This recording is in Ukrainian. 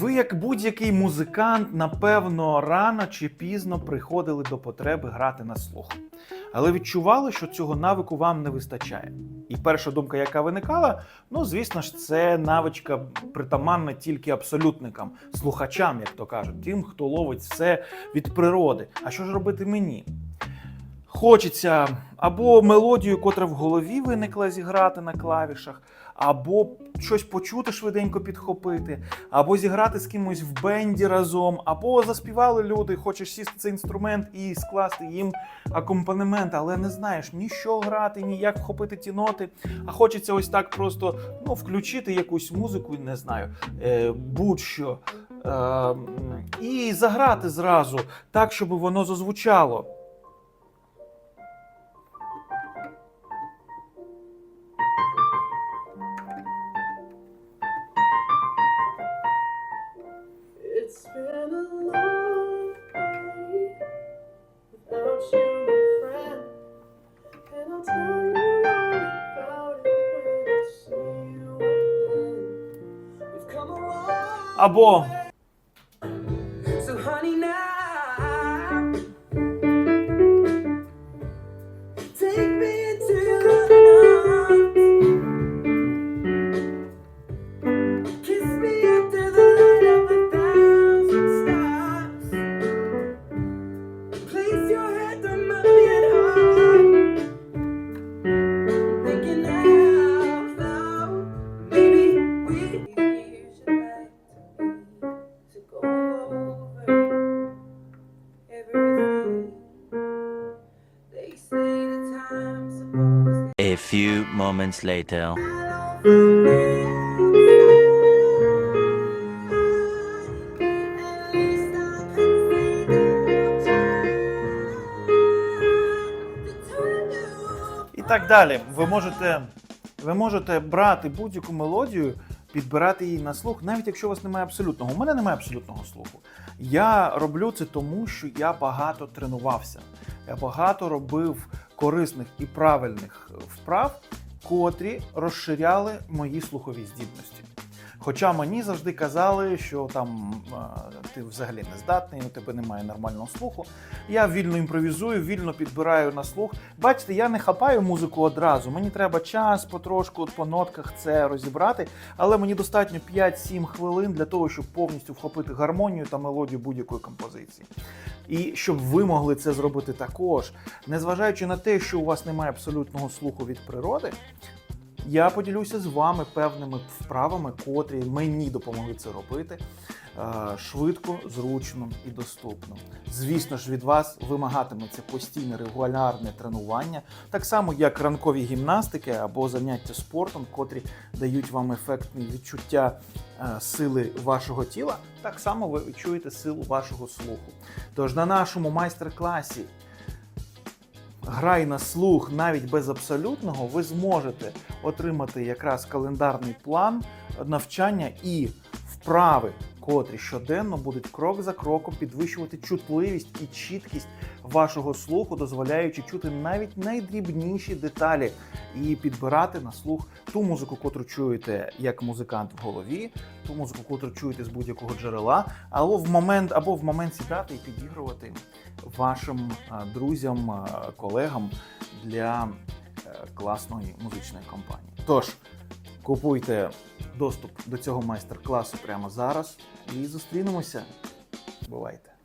Ви, як будь-який музикант, напевно, рано чи пізно приходили до потреби грати на слух. Але відчували, що цього навику вам не вистачає. І перша думка, яка виникала, ну звісно ж, це навичка притаманна тільки абсолютникам, слухачам, як то кажуть, тим, хто ловить все від природи. А що ж робити мені? Хочеться або мелодію, котра в голові виникла, зіграти на клавішах, або щось почути швиденько підхопити, або зіграти з кимось в бенді разом, або заспівали люди, хочеш сісти цей інструмент і скласти їм акомпанемент, але не знаєш ні що грати, ні як вхопити ті ноти. А хочеться ось так просто ну, включити якусь музику, не знаю, е, будь-що. Е, і заграти зразу так, щоб воно зазвучало. It's been a long day without you, my friend. And I'll tell you all about it when I see you again. We've come a long Або few moments later. і так далі. Ви можете, ви можете брати будь-яку мелодію, підбирати її на слух, навіть якщо у вас немає абсолютного. У мене немає абсолютного слуху. Я роблю це тому, що я багато тренувався. Я багато робив корисних і правильних вправ, котрі розширяли мої слухові здібності. Хоча мені завжди казали, що там ти взагалі не здатний, у тебе немає нормального слуху. Я вільно імпровізую, вільно підбираю на слух. Бачите, я не хапаю музику одразу. Мені треба час потрошку по нотках це розібрати, але мені достатньо 5-7 хвилин для того, щоб повністю вхопити гармонію та мелодію будь-якої композиції. І щоб ви могли це зробити також, незважаючи на те, що у вас немає абсолютного слуху від природи, я поділюся з вами певними вправами, котрі мені допомогли це робити е, швидко, зручно і доступно. Звісно ж, від вас вимагатиметься постійне регулярне тренування, так само як ранкові гімнастики або заняття спортом, котрі дають вам ефектні відчуття е, сили вашого тіла. Так само ви відчуєте силу вашого слуху. Тож на нашому майстер-класі Грай на слух навіть без абсолютного, ви зможете отримати якраз календарний план навчання і вправи, котрі щоденно будуть крок за кроком підвищувати чутливість і чіткість вашого слуху, дозволяючи чути навіть найдрібніші деталі і підбирати на слух ту музику, котру чуєте як музикант в голові, ту музику, котру чуєте з будь-якого джерела, або в момент, або в момент сідати і підігрувати вашим друзям, колегам для е, класної музичної компанії. Тож купуйте доступ до цього майстер-класу прямо зараз і зустрінемося. Бувайте!